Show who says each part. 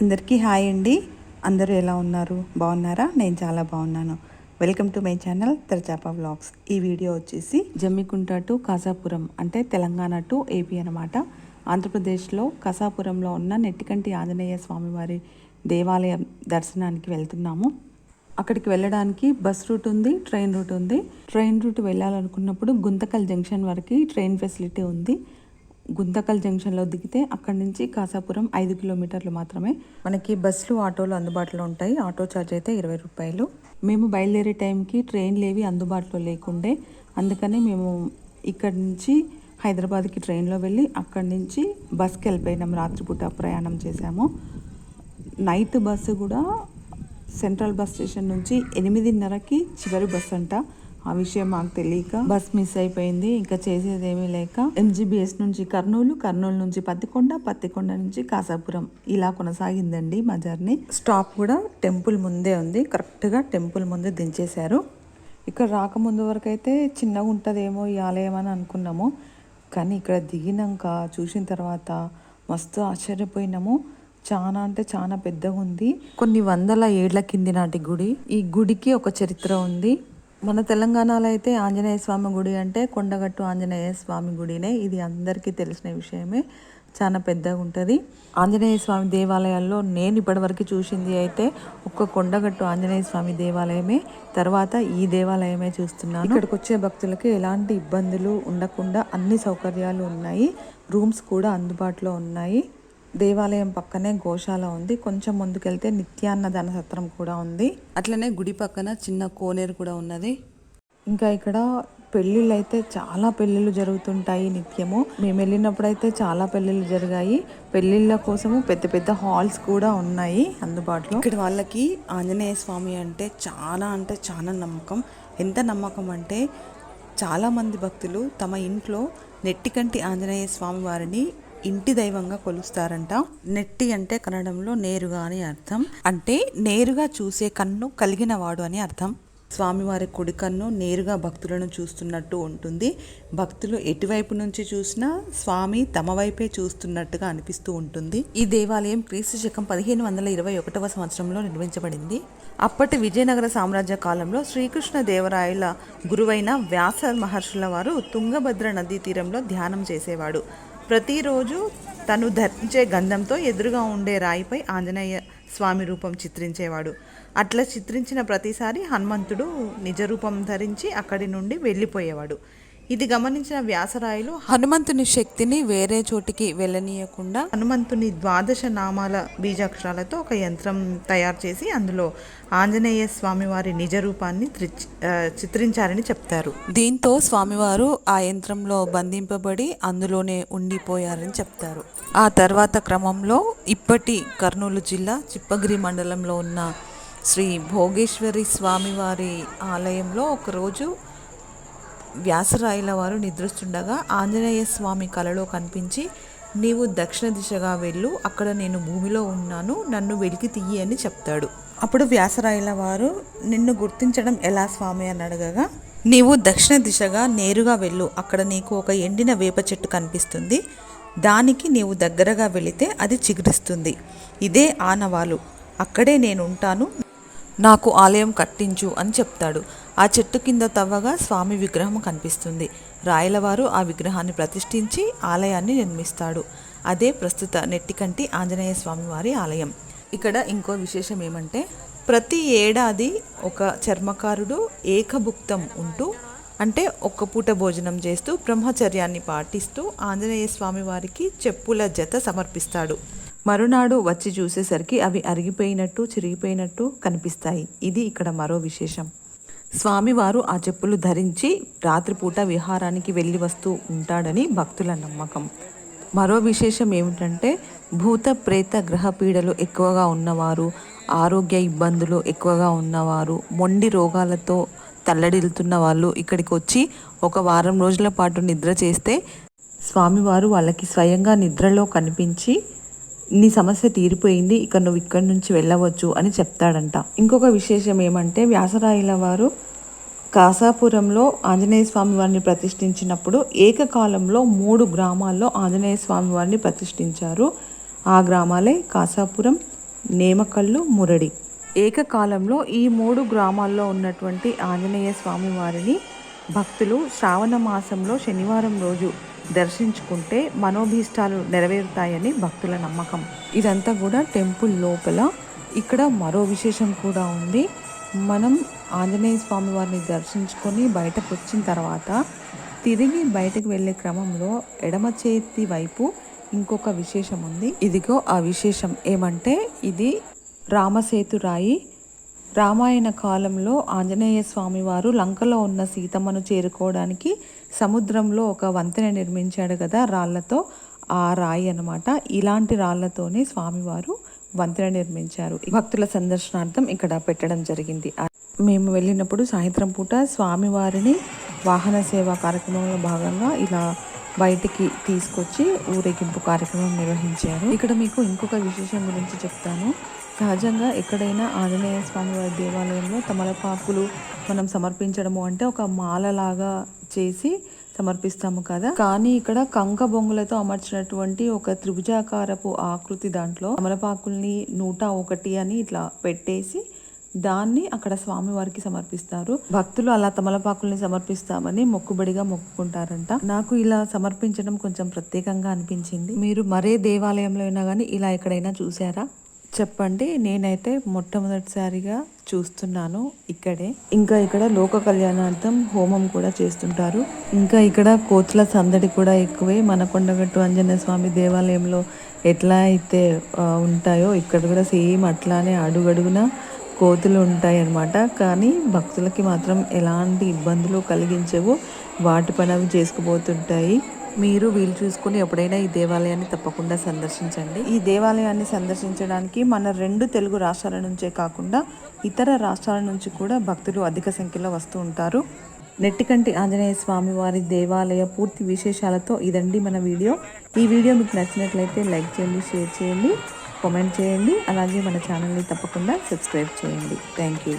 Speaker 1: అందరికీ హాయ్ అండి. అందరూ ఎలా ఉన్నారు? బాగున్నారా? నేను చాలా బాగున్నాను. Welcome to my channel Terachapa blogs ఈ వీడియో వచ్చేసి జమ్మికుంట టు కాసాపురం అంటే తెలంగాణ టు ఏపీ అనమాట ఆంధ్రప్రదేశ్లో కాసాపురంలో ఉన్న నెట్టికంటి ఆంజనేయ స్వామివారి దేవాలయం దర్శనానికి వెళ్తున్నాము. అక్కడికి వెళ్ళడానికి బస్ రూట్ ఉంది ట్రైన్ రూట్ ఉంది. ట్రైన్ రూట్ వెళ్ళాలనుకున్నప్పుడు గుంతకల్ జంక్షన్ వరకు ట్రైన్ ఫెసిలిటీ ఉంది. గుంతకల్ జంక్షన్లో దిగితే అక్కడి నుంచి కాసాపురం ఐదు కిలోమీటర్లు మాత్రమే. మనకి బస్సులు ఆటోలు అందుబాటులో ఉంటాయి. ఆటో ఛార్జ్ అయితే ఇరవై రూపాయలు. మేము బయలుదేరే టైంకి ట్రైన్లు ఏవి అందుబాటులో లేకుండే. అందుకని మేము ఇక్కడి నుంచి హైదరాబాద్కి ట్రైన్లో వెళ్ళి అక్కడి నుంచి బస్కి వెళ్ళిపోయినాం. రాత్రిపూట ప్రయాణం చేసాము నైట్ బస్సు కూడా సెంట్రల్ బస్ స్టేషన్ నుంచి ఎనిమిదిన్నరకి చివరి బస్ అంట ఆ విషయం మాకు తెలియక బస్ మిస్ అయిపోయింది. ఇంకా చేసేది ఏమీ లేక ఎంజీబీఎస్ నుంచి కర్నూలు కర్నూలు నుంచి పత్తికొండ పత్తికొండ నుంచి కాసాపురం ఇలా కొనసాగిందండి మా జర్నీ. స్టాప్ కూడా టెంపుల్ ముందే ఉంది. కరెక్ట్గా టెంపుల్ ముందే దించేశారు. ఇక్కడ రాకముందు వరకు అయితే చిన్నగా ఉంటుందేమో ఈ ఆలయం అని అనుకున్నాము. కానీ ఇక్కడ దిగినాక చూసిన తర్వాత మస్తు ఆశ్చర్యపోయినాము. చాలా అంటే చాలా పెద్దగా ఉంది. కొన్ని వందల ఏళ్ళ కింది నాటి గుడి. ఈ గుడికి ఒక చరిత్ర ఉంది. మన తెలంగాణలో అయితే ఆంజనేయ స్వామి గుడి అంటే కొండగట్టు ఆంజనేయ స్వామి గుడినే. ఇది అందరికీ తెలిసిన విషయమే. చాలా పెద్దగా ఉంటుంది. ఆంజనేయ స్వామి దేవాలయాల్లో నేను ఇప్పటివరకు చూసింది అయితే ఒక్క కొండగట్టు ఆంజనేయ స్వామి దేవాలయమే. తర్వాత ఈ దేవాలయమే చూస్తున్నాను. ఇక్కడికి వచ్చే భక్తులకి ఎలాంటి ఇబ్బందులు ఉండకుండా అన్ని సౌకర్యాలు ఉన్నాయి. రూమ్స్ కూడా అందుబాటులో ఉన్నాయి. దేవాలయం పక్కనే గోశాల ఉంది. కొంచెం ముందుకెళ్తే నిత్యాన్నదాన సత్రం కూడా ఉంది. అట్లనే గుడి పక్కన చిన్న కోనేరు కూడా ఉన్నది. ఇంకా ఇక్కడ పెళ్ళిళ్ళు అయితే చాలా పెళ్ళిళ్ళు జరుగుతుంటాయి నిత్యము. మేము వెళ్ళినప్పుడు అయితే చాలా పెళ్ళిళ్ళు జరిగాయి. పెళ్ళిళ్ళ కోసము పెద్ద పెద్ద హాల్స్ కూడా ఉన్నాయి అందుబాటులో. ఇక్కడ వాళ్ళకి ఆంజనేయ స్వామి అంటే చాలా అంటే చాలా నమ్మకం. ఎంత నమ్మకం అంటే చాలామంది భక్తులు తమ ఇంట్లో నెట్టికంటి ఆంజనేయ స్వామి వారిని ఇంటి దైవంగా కొలుస్తారంట. నెట్టి అంటే కన్నడంలో నేరుగా అని అర్థం. అంటే నేరుగా చూసే కన్ను కలిగిన వాడు అని అర్థం. స్వామివారి కుడి కన్ను నేరుగా భక్తులను చూస్తున్నట్టు ఉంటుంది. భక్తులు ఎటువైపు నుంచి చూసినా స్వామి తమ వైపే చూస్తున్నట్టుగా అనిపిస్తూ ఉంటుంది. ఈ దేవాలయం క్రీస్తు శకం పదిహేను వందల ఇరవై ఒకటవ సంవత్సరంలో నిర్మించబడింది. అప్పటి విజయనగర సామ్రాజ్య కాలంలో శ్రీకృష్ణ దేవరాయల గురువైన వ్యాస మహర్షుల వారు తుంగభద్ర నదీ తీరంలో ధ్యానం చేసేవాడు. ప్రతిరోజు తను ధరించే గంధంతో ఎదురుగా ఉండే రాయిపై ఆంజనేయ స్వామి రూపం చిత్రించేవాడు. అట్లా చిత్రించిన ప్రతిసారి హనుమంతుడు నిజ రూపం ధరించి అక్కడి నుండి వెళ్ళిపోయేవాడు. ఇది గమనించిన వ్యాసరాయలు హనుమంతుని శక్తిని వేరే చోటికి వెళ్ళనీయకుండా హనుమంతుని ద్వాదశ నామాల బీజాక్షరాలతో ఒక యంత్రం తయారు చేసి అందులో ఆంజనేయ స్వామివారి నిజ రూపాన్ని చిత్రించారని చెప్తారు. దీంతో స్వామివారు ఆ యంత్రంలో బంధింపబడి అందులోనే ఉండిపోయారని చెప్తారు. ఆ తర్వాత క్రమంలో ఇప్పటి కర్నూలు జిల్లా చిప్పగిరి మండలంలో ఉన్న శ్రీ భోగేశ్వరి స్వామివారి ఆలయంలో ఒకరోజు వ్యాసరాయల వారు నిద్రిస్తుండగా ఆంజనేయ స్వామి కలలో కనిపించి నీవు దక్షిణ దిశగా వెళ్ళు అక్కడ నేను భూమిలో ఉన్నాను నన్ను వెలికి తీయి అని చెప్తాడు. అప్పుడు వ్యాసరాయల వారు నిన్ను గుర్తించడం ఎలా స్వామి అని అడగగా నీవు దక్షిణ దిశగా నేరుగా వెళ్ళు అక్కడ నీకు ఒక ఎండిన వేప చెట్టు కనిపిస్తుంది. దానికి నీవు దగ్గరగా వెళితే అది చిగురిస్తుంది. ఇదే ఆనవాలు. అక్కడే నేను ఉంటాను. నాకు ఆలయం కట్టించు అని చెప్తాడు. ఆ చెట్టు కింద తవ్వగా స్వామి విగ్రహం కనిపిస్తుంది. రాయలవారు ఆ విగ్రహాన్ని ప్రతిష్ఠించి ఆలయాన్ని నిర్మిస్తాడు. అదే ప్రస్తుత నెట్టికంటి ఆంజనేయ స్వామి వారి ఆలయం. ఇక్కడ ఇంకో విశేషం ఏమంటే ప్రతి ఏడాది ఒక చర్మకారుడు ఏకభుక్తం ఉంటూ అంటే ఒక్క పూట భోజనం చేస్తూ బ్రహ్మచర్యాన్ని పాటిస్తూ ఆంజనేయ స్వామి వారికి చెప్పుల జత సమర్పిస్తాడు. మరునాడు వచ్చి చూసేసరికి అవి అరిగిపోయినట్టు చిరిగిపోయినట్టు కనిపిస్తాయి. ఇది ఇక్కడ మరో విశేషం. స్వామివారు ఆ చెప్పులు ధరించి రాత్రిపూట విహారానికి వెళ్ళి వస్తూ ఉంటాడని భక్తుల నమ్మకం. మరో విశేషం ఏమిటంటే భూత ప్రేత గ్రహ పీడలు ఎక్కువగా ఉన్నవారు ఆరోగ్య ఇబ్బందులు ఎక్కువగా ఉన్నవారు మొండి రోగాలతో తల్లడిల్లుతున్న వాళ్ళు ఇక్కడికి వచ్చి ఒక వారం రోజుల పాటు నిద్ర చేస్తే స్వామివారు వాళ్ళకి స్వయంగా నిద్రలో కనిపించి నీ సమస్య తీరిపోయింది ఇక నువ్వు ఇక్కడి నుంచి వెళ్ళవచ్చు అని చెప్తాడంట. ఇంకొక విశేషం ఏమంటే వ్యాసరాయల వారు కాసాపురంలో ఆంజనేయ స్వామి వారిని ప్రతిష్ఠించినప్పుడు ఏకకాలంలో మూడు గ్రామాల్లో ఆంజనేయ స్వామి వారిని ప్రతిష్ఠించారు. ఆ గ్రామాలే కాసాపురం నేమకల్లు మురడి. ఏకకాలంలో ఈ మూడు గ్రామాల్లో ఉన్నటువంటి ఆంజనేయ స్వామి వారిని భక్తులు శ్రావణ మాసంలో శనివారం రోజు దర్శించుకుంటే మనోభీష్టాలు నెరవేరుతాయని భక్తుల నమ్మకం. ఇదంతా కూడా టెంపుల్ లోపల. ఇక్కడ మరో విశేషం కూడా ఉంది. మనం ఆంజనేయ స్వామి వారిని దర్శించుకొని బయటకు వచ్చిన తర్వాత తిరిగి బయటకు వెళ్ళే క్రమంలో ఎడమ చేతి వైపు ఇంకొక విశేషం ఉంది. ఇదిగో ఆ విశేషం ఏమంటే ఇది రామసేతు రాయి. రామాయణ కాలంలో ఆంజనేయ స్వామివారు లంకలో ఉన్న సీతమ్మను చేరుకోవడానికి సముద్రంలో ఒక వంతెన నిర్మించాడు కదా రాళ్ళతో ఆ రాయి అన్నమాట. ఇలాంటి రాళ్ళతోనే స్వామివారు వంతెన నిర్మించారు. భక్తుల సందర్శనార్థం ఇక్కడ పెట్టడం జరిగింది. మేము వెళ్ళినప్పుడు సాయంత్రం పూట స్వామివారిని వాహన సేవా కార్యక్రమంలో భాగంగా ఇలా బయటికి తీసుకొచ్చి ఊరేగింపు కార్యక్రమం నిర్వహించారు. ఇక్కడ మీకు ఇంకొక విశేషం గురించి చెప్తాను. సహజంగా ఎక్కడైనా ఆంజనేయ స్వామి వారి దేవాలయంలో తమలపాకులు మనం సమర్పించడము అంటే ఒక మాలలాగా చేసి సమర్పిస్తాము కదా. కానీ ఇక్కడ కంక బొంగులతో అమర్చినటువంటి ఒక త్రిభుజాకారపు ఆకృతి దాంట్లో తమలపాకుల్ని నూట ఒకటి అని ఇట్లా పెట్టేసి దాన్ని అక్కడ స్వామివారికి సమర్పిస్తారు. భక్తులు అలా తమలపాకుల్ని సమర్పిస్తామని మొక్కుబడిగా మొక్కుకుంటారంట. నాకు ఇలా సమర్పించడం కొంచెం ప్రత్యేకంగా అనిపించింది. మీరు మరే దేవాలయంలో అయినా కానీ ఇలా ఎక్కడైనా చూసారా చెప్పండి నేనైతే మొట్టమొదటిసారిగా చూస్తున్నాను ఇక్కడే. ఇంకా ఇక్కడ లోక కళ్యాణార్థం హోమం కూడా చేస్తుంటారు. ఇంకా ఇక్కడ కోతుల సందడి కూడా ఎక్కువే. మనకొండగట్టు ఆంజనేయ స్వామి దేవాలయంలో ఎట్లా అయితే ఉంటాయో ఇక్కడ కూడా సేమ్ అట్లానే అడుగడుగున కోతులు ఉంటాయి అన్నమాట కానీ భక్తులకి మాత్రం ఎలాంటి ఇబ్బందులు కలిగించవు. వాటి పని అవి చేసుకుపోతుంటాయి. మీరు వీలు చూసుకుని ఎప్పుడైనా ఈ దేవాలయాన్ని తప్పకుండా సందర్శించండి. ఈ దేవాలయాన్ని సందర్శించడానికి మన రెండు తెలుగు రాష్ట్రాల నుంచే కాకుండా ఇతర రాష్ట్రాల నుంచి కూడా భక్తులు అధిక సంఖ్యలో వస్తూ ఉంటారు. నెట్టికంటి ఆంజనేయ స్వామి వారి దేవాలయ పూర్తి విశేషాలతో ఇదండి మన వీడియో. ఈ వీడియో మీకు నచ్చినట్లయితే లైక్ చేయండి షేర్ చేయండి కామెంట్ చేయండి అలాగే మన ఛానల్ని తప్పకుండా సబ్స్క్రైబ్ చేయండి. Thank you.